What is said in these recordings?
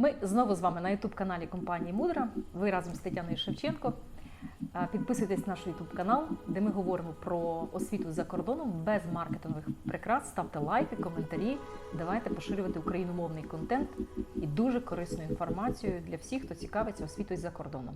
Ми знову з вами на youtube каналі компанії Мудра. Ви разом з Тетяною Шевченко. Підписуйтесь на наш youtube канал, де ми говоримо про освіту за кордоном без маркетингових прикрас. Ставте лайки, коментарі. Давайте поширювати україномовний контент і дуже корисну інформацію для всіх, хто цікавиться освітою за кордоном.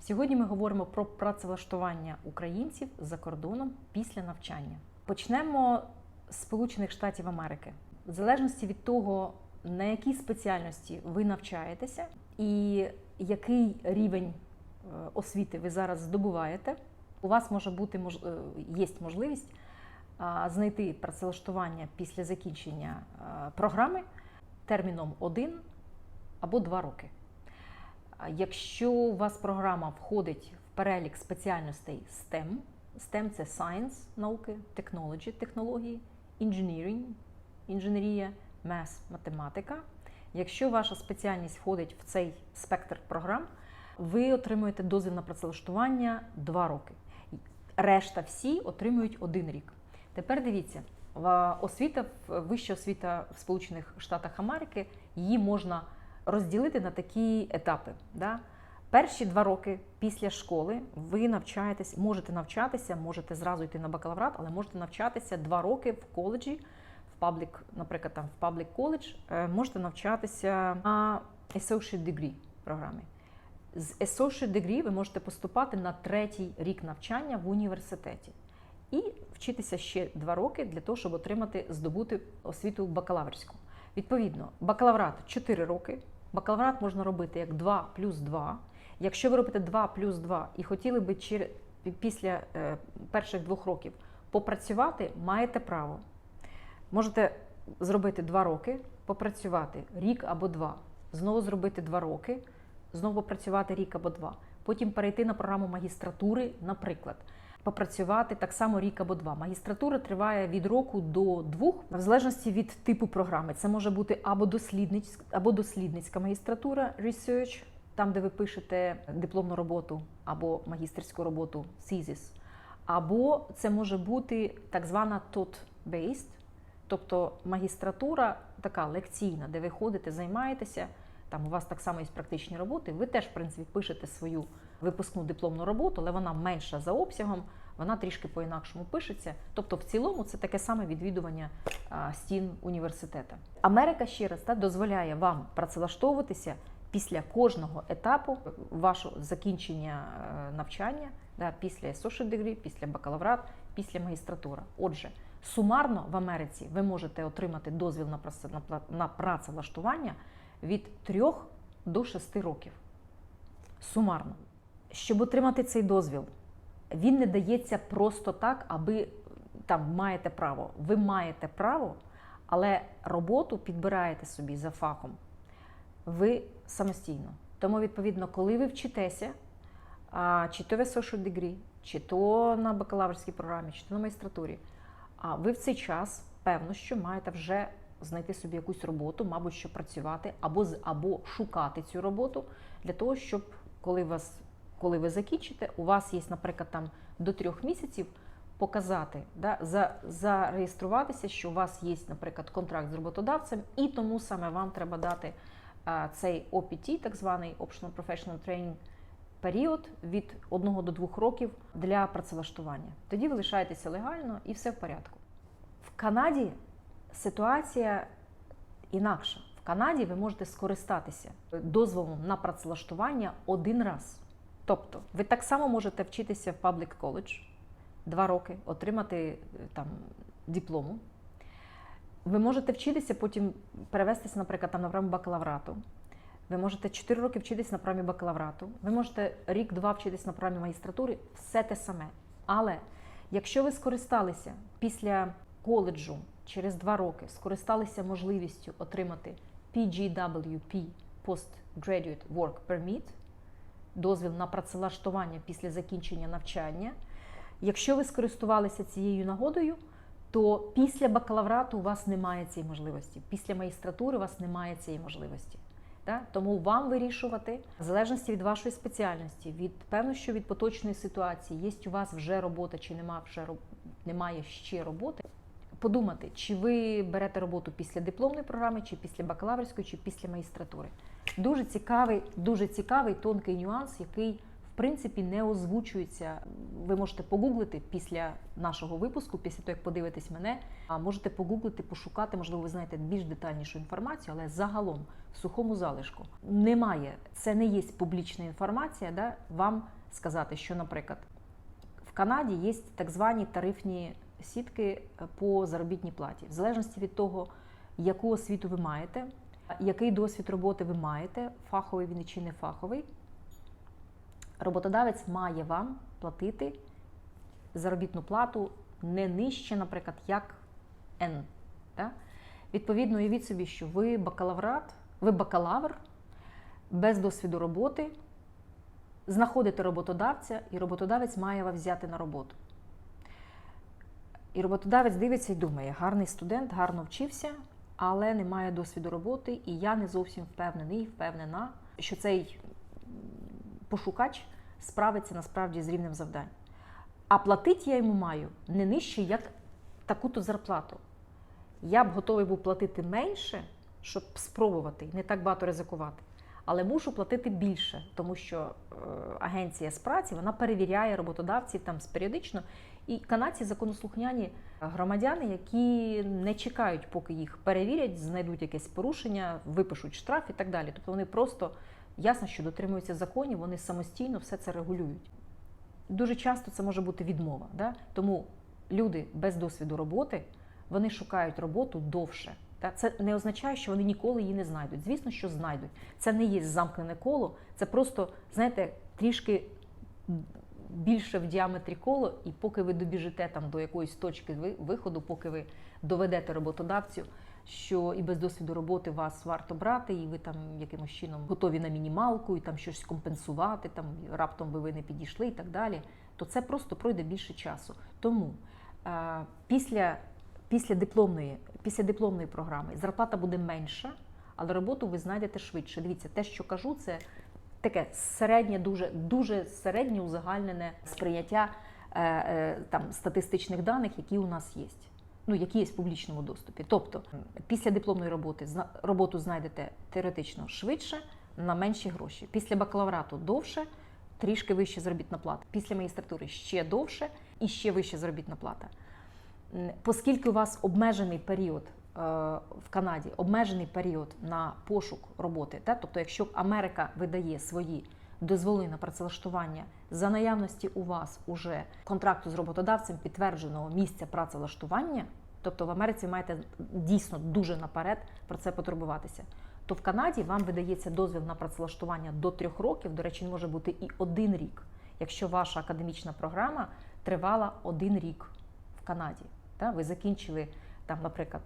Сьогодні ми говоримо про працевлаштування українців за кордоном після навчання. Почнемо з Сполучених Штатів Америки. В залежності від того, на якій спеціальності ви навчаєтеся і який рівень е, освіти ви зараз здобуваєте, у вас може бути е, є можливість знайти працевлаштування після закінчення програми терміном 1 або 2 роки. Якщо у вас програма входить в перелік спеціальностей STEM, STEM це Science, науки, Technology, технології, Engineering, інженерія, Math, математика. Якщо ваша спеціальність входить в цей спектр програм, ви отримуєте дозвіл на працевлаштування 2 роки. Решта всі отримують 1 рік. Тепер дивіться, освіта, вища освіта в Сполучених Штатах Америки, її можна розділити на такі етапи. Да? Перші два роки після школи ви навчаєтесь, можете навчатися, можете зразу йти на бакалаврат, але можете навчатися два роки в коледжі, в паблік, наприклад, там в паблік коледж, е, можете навчатися на associate degree програмі. З associate degree ви можете поступати на третій рік навчання в університеті і вчитися ще два роки для того, щоб отримати здобути освіту бакалаврську. Відповідно, бакалаврат 4 роки. Бакалаврат можна робити як 2 плюс 2. Якщо ви робите 2 плюс 2 і хотіли би після е, перших двох років попрацювати, маєте право. Можете зробити 2 роки, попрацювати рік або два, знову зробити 2 роки, знову попрацювати рік або два. Потім перейти на програму магістратури, наприклад. Попрацювати так само рік або два. Магістратура триває від року до двох, в залежності від типу програми. Це може бути або дослідницька, або дослідницька магістратура, research, там, де ви пишете дипломну роботу або магістерську роботу thesis. Або це може бути так звана TOT-based, тобто магістратура така лекційна, де ви ходите, займаєтеся. Там у вас так само є практичні роботи. Ви теж, в принципі, пишете свою випускну дипломну роботу, але вона менша за обсягом, вона трішки по-інакшому пишеться. Тобто, в цілому, це таке саме відвідування стін університету. Америка ще раз та, дозволяє вам працевлаштовуватися після кожного етапу вашого закінчення е, навчання, да, після associate degree, після бакалаврат, після магістратура. Отже, сумарно в Америці ви можете отримати дозвіл на праце- на працевлаштування від 3 до 6 років. Сумарно. Щоб отримати цей дозвіл, він не дається просто так, аби там маєте право. Ви маєте право, але роботу підбираєте собі за фахом ви самостійно. Тому, відповідно, коли ви вчитеся, чи то в social degree, чи то на бакалаврській програмі, чи то на магістратурі, а ви в цей час, певно, що маєте вже знайти собі якусь роботу, мабуть, що працювати, або, або шукати цю роботу для того, щоб коли вас, коли ви закінчите, у вас є, наприклад, там до трьох місяців показати, да, за, зареєструватися, що у вас є, наприклад, контракт з роботодавцем, і тому саме вам треба дати а, цей OPT, так званий Optional Professional Training, період від 1 до 2 років для працевлаштування. Тоді ви лишаєтеся легально і все в порядку. В Канаді ситуація інакша. В Канаді ви можете скористатися дозволом на працевлаштування один раз. Тобто, ви так само можете вчитися в Public College два роки, отримати е, там диплому. Ви можете вчитися, потім перевестися, наприклад, там на програму бакалаврату. Ви можете 4 роки вчитись на програмі бакалаврату. Ви можете рік-два вчитись на програмі магістратури, все те саме. Але якщо ви скористалися після коледжу через 2 роки, скористалися можливістю отримати PGWP Postgraduate Work Permit, дозвіл на працевлаштування після закінчення навчання. Якщо ви скористувалися цією нагодою, то після бакалаврату у вас немає цієї можливості. Після магістратури у вас немає цієї можливості. Да? Тому вам вирішувати, в залежності від вашої спеціальності, від певно, що від поточної ситуації, є у вас вже робота чи нема вже немає ще роботи. Подумати, чи ви берете роботу після дипломної програми, чи після бакалаврської, чи після магістратури. дуже цікавий, дуже цікавий тонкий нюанс, який принципі не озвучується. Ви можете погуглити після нашого випуску, після того як подивитесь мене. А можете погуглити, пошукати, можливо, ви знаєте більш детальнішу інформацію, але загалом в сухому залишку немає. Це не є публічна інформація. Да, вам сказати, що, наприклад, в Канаді є так звані тарифні сітки по заробітній платі, в залежності від того, яку освіту ви маєте, який досвід роботи ви маєте, фаховий він чи не фаховий. Роботодавець має вам платити заробітну плату не нижче, наприклад, як N. Да? Відповідно, уявіть собі, що ви бакалаврат, ви бакалавр без досвіду роботи, знаходите роботодавця, і роботодавець має вас взяти на роботу. І роботодавець дивиться і думає, гарний студент, гарно вчився, але не має досвіду роботи, і я не зовсім впевнений, впевнена, що цей пошукач справиться насправді з рівнем завдань. А платити я йому маю не нижче, як таку-то зарплату. Я б готовий був платити менше, щоб спробувати, не так багато ризикувати. Але мушу платити більше, тому що е, агенція з праці вона перевіряє роботодавців там періодично. І канадці законослухняні громадяни, які не чекають, поки їх перевірять, знайдуть якесь порушення, випишуть штраф і так далі. Тобто вони просто ясно, що дотримуються законів, вони самостійно все це регулюють. Дуже часто це може бути відмова. Да? Тому люди без досвіду роботи вони шукають роботу довше. Та це не означає, що вони ніколи її не знайдуть. Звісно, що знайдуть. Це не є замкнене коло, це просто, знаєте, трішки більше в діаметрі коло, і поки ви добіжите там до якоїсь точки виходу, поки ви доведете роботодавцю, що і без досвіду роботи вас варто брати, і ви там якимось чином готові на мінімалку, і там щось компенсувати, там раптом би ви не підійшли і так далі, то це просто пройде більше часу. Тому е, після після дипломної, після дипломної програми зарплата буде менша, але роботу ви знайдете швидше. Дивіться, те, що кажу, це таке середнє, дуже дуже середнє узагальнене сприйняття е, е, там статистичних даних, які у нас є. Ну, які є в публічному доступі. Тобто, після дипломної роботи роботу знайдете теоретично швидше на менші гроші. Після бакалаврату довше, трішки вища заробітна плата. Після магістратури ще довше і ще вища заробітна плата. Оскільки у вас обмежений період е, в Канаді, обмежений період на пошук роботи, тобто, якщо Америка видає свої дозволи на працевлаштування за наявності у вас уже контракту з роботодавцем підтвердженого місця працевлаштування, тобто в Америці маєте дійсно дуже наперед про це потурбуватися, то в Канаді вам видається дозвіл на працевлаштування до трьох років, до речі, може бути і один рік, якщо ваша академічна програма тривала один рік в Канаді. Та? Ви закінчили там, наприклад,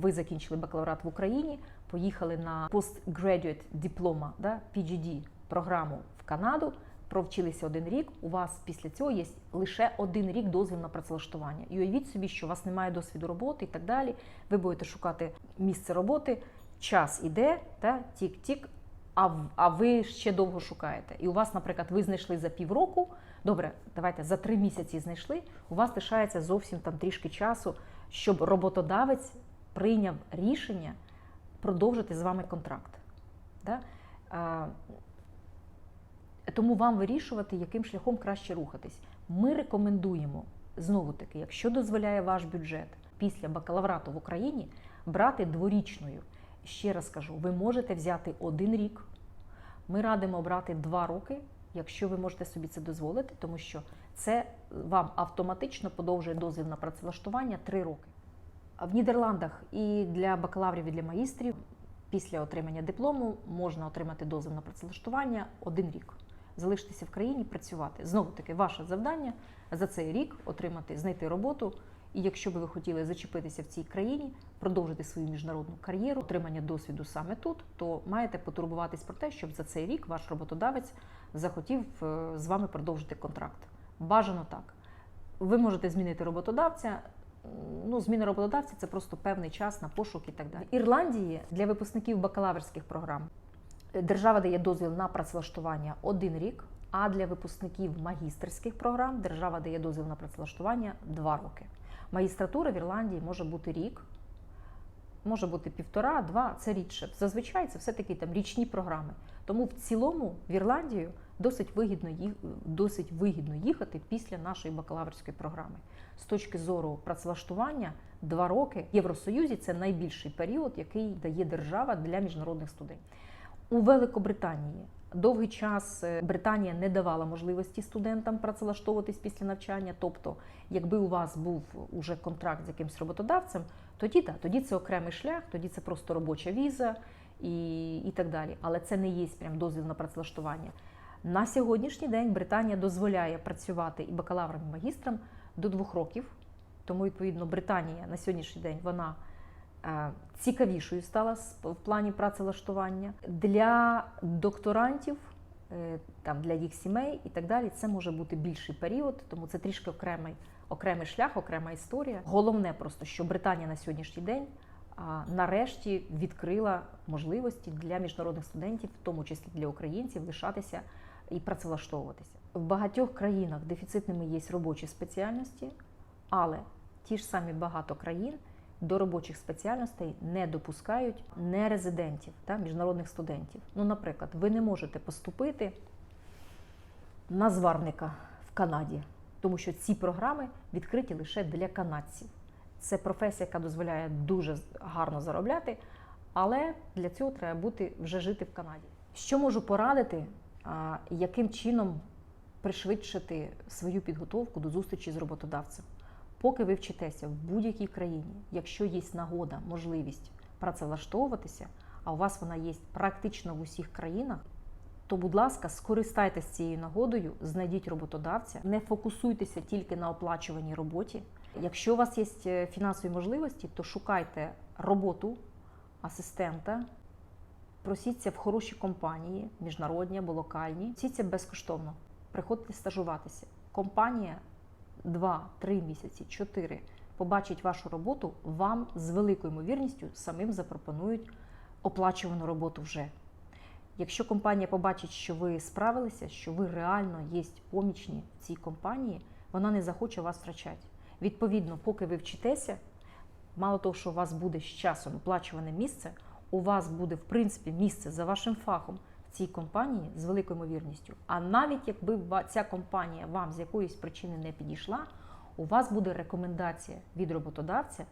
ви закінчили бакалаврат в Україні, поїхали на postgraduate диплома, да, PGD програму в Канаду, провчилися один рік. У вас після цього є лише один рік дозвіл на працевлаштування. І уявіть собі, що у вас немає досвіду роботи і так далі. Ви будете шукати місце роботи, час іде, та тік-тік. А а ви ще довго шукаєте. І у вас, наприклад, ви знайшли за півроку. Добре, давайте за три місяці знайшли. У вас лишається зовсім там трішки часу, щоб роботодавець прийняв рішення продовжити з вами контракт. Да? Тому вам вирішувати, яким шляхом краще рухатись. Ми рекомендуємо знову таки, якщо дозволяє ваш бюджет після бакалаврату в Україні, брати дворічною. Ще раз кажу, ви можете взяти один рік. Ми радимо брати два роки, якщо ви можете собі це дозволити, тому що це вам автоматично подовжує дозвіл на працевлаштування три роки. В Нідерландах і для бакалаврів, і для магістрів після отримання диплому можна отримати дозвіл на працевлаштування один рік. Залишитися в країні, працювати. Знову таки, ваше завдання за цей рік отримати, знайти роботу. І якщо би ви хотіли зачепитися в цій країні, продовжити свою міжнародну кар'єру, отримання досвіду саме тут, то маєте потурбуватись про те, щоб за цей рік ваш роботодавець захотів е, з вами продовжити контракт. Бажано так. Ви можете змінити роботодавця. Ну, зміна роботодавця це просто певний час на пошук і так далі. В Ірландії для випускників бакалаврських програм держава дає дозвіл на працевлаштування один рік. А для випускників магістерських програм держава дає дозвіл на працевлаштування два роки. Магістратура в Ірландії може бути рік. може бути півтора, два, це рідше. Зазвичай це все-таки там річні програми. Тому в цілому в Ірландію досить вигідно, досить вигідно їхати після нашої бакалаврської програми. З точки зору працевлаштування, два роки в Євросоюзі це найбільший період, який дає держава для міжнародних студентів. У Великобританії довгий час е, Британія не давала можливості студентам працевлаштовуватись після навчання. Тобто, якби у вас був уже контракт з якимсь роботодавцем, тоді так, тоді це окремий шлях, тоді це просто робоча віза і, і так далі. Але це не є прям дозвіл на працевлаштування. На сьогоднішній день Британія дозволяє працювати і бакалаврам, і магістрам до двох років. Тому, відповідно, Британія на сьогоднішній день вона цікавішою стала в плані працевлаштування для докторантів, е, там для їх сімей і так далі. Це може бути більший період, тому це трішки окремий, окремий шлях, окрема історія. Головне просто, що Британія на сьогоднішній день. Нарешті відкрила можливості для міжнародних студентів, в тому числі для українців, лишатися і працевлаштовуватися. В багатьох країнах дефіцитними є робочі спеціальності, але ті ж самі багато країн до робочих спеціальностей не допускають нерезидентів та міжнародних студентів. Ну, наприклад, ви не можете поступити на зварника в Канаді, тому що ці програми відкриті лише для канадців. Це професія, яка дозволяє дуже гарно заробляти, але для цього треба бути вже жити в Канаді. Що можу порадити, яким чином пришвидшити свою підготовку до зустрічі з роботодавцем? Поки ви вчитеся в будь-якій країні, якщо є нагода, можливість працевлаштовуватися, а у вас вона є практично в усіх країнах, то, будь ласка, скористайтесь цією нагодою, знайдіть роботодавця, не фокусуйтеся тільки на оплачуваній роботі. Якщо у вас є е, фінансові можливості, то шукайте роботу асистента, просіться в хороші компанії, міжнародні або локальні. Просіться безкоштовно. Приходьте стажуватися. Компанія 2-3 місяці, 4 побачить вашу роботу, вам з великою ймовірністю самим запропонують оплачувану роботу вже. Якщо компанія побачить, що ви справилися, що ви реально є помічні в цій компанії, вона не захоче вас втрачати. Відповідно, поки ви вчитеся, мало того, що у вас буде з часом оплачуване місце, у вас буде в принципі місце за вашим фахом цій компанії з великою ймовірністю. А навіть якби ця компанія вам з якоїсь причини не підійшла, у вас буде рекомендація від роботодавця,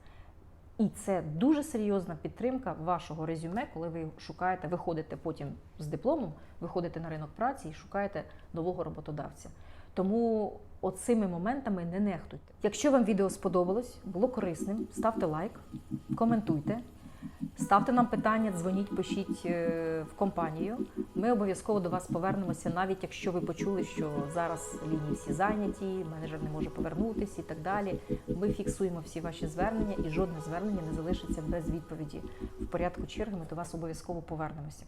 і це дуже серйозна підтримка вашого резюме, коли ви шукаєте, виходите потім з дипломом, виходите на ринок праці і шукаєте нового роботодавця. Тому оцими моментами не нехтуйте. Якщо вам відео сподобалось, було корисним, ставте лайк, коментуйте, ставте нам питання, дзвоніть, пишіть е, в компанію. Ми обов'язково до вас повернемося, навіть якщо ви почули, що зараз лінії всі зайняті, менеджер не може повернутися і так далі. Ми фіксуємо всі ваші звернення, і жодне звернення не залишиться без відповіді. В порядку черги ми до вас обов'язково повернемося.